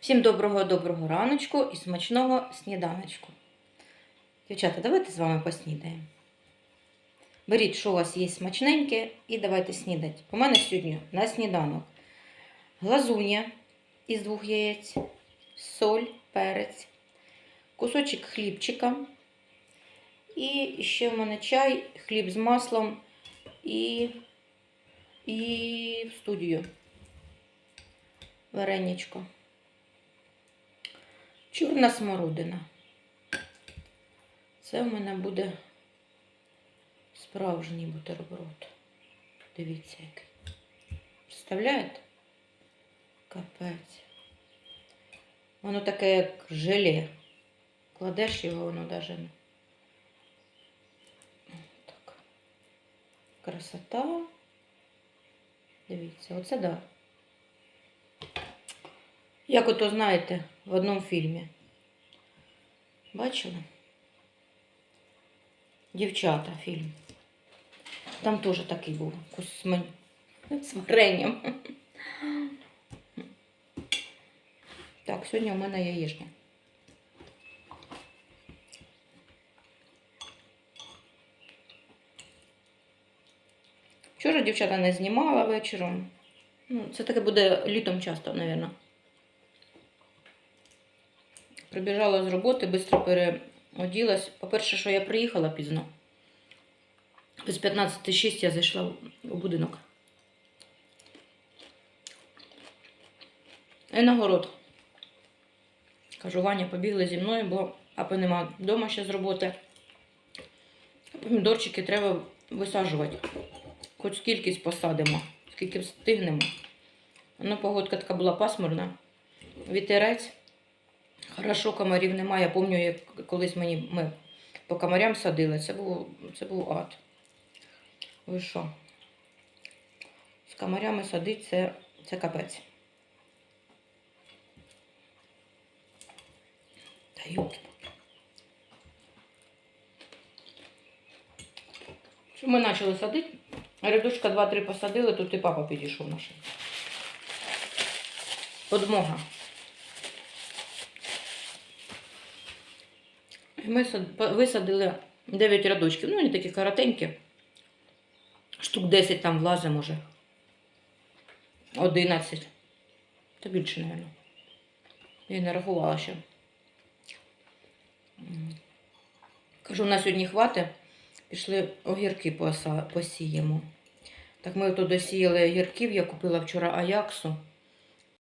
Всім доброго-доброго раночку і смачного сніданочку. Дівчата, давайте з вами поснідаємо. Беріть, що у вас є смачненьке, і давайте снідати. У мене сьогодні на сніданок глазунья із двох яєць, соль, перець, кусочок хлібчика. І ще в мене чай, хліб з маслом і, і в студію вареничко. Чорна смородина. Це в мене буде справжній бутерброд. Дивіться, який. Представляєте? Капець. Воно таке, як желе. Кладеш його, воно навіть не. Так. Красота. Дивіться, оце да. Як ото знаєте, в одному фільмі. Бачили? Дівчата фільм. Там теж такий був з варенням. Так, сьогодні у мене яєчня. Вчора дівчата не знімала вечором. Ну, це таке буде літом часто, мабуть. Прибіжала з роботи, швидко переоділась. По-перше, що я приїхала пізно. Без 15.06 я зайшла у будинок. І на город. Кажу, Ваня, побігли зі мною, бо апи нема вдома ще з роботи. Помідорчики треба висаджувати. Хоч скількись посадимо, скільки встигнемо. Ну, погодка така була пасмурна. Вітерець. Хорошо, комарів немає. Я пам'ятаю, як колись мені ми по комарям садили. Це був, це був ад. Ви що? З комарями садить це, це капець. Та юки. Що ми почали садити? Рядочка 2-3 посадили, тут і папа підійшов наш. Подмога. Ми висадили 9 рядочків. Ну, вони такі коротенькі. Штук 10 там влазить, може. 11. Та більше, мабуть. Я не рахувала ще. Кажу, на сьогодні хватить. Пішли огірки посіємо. Так ми туди сіяли огірків, я купила вчора Аяксу.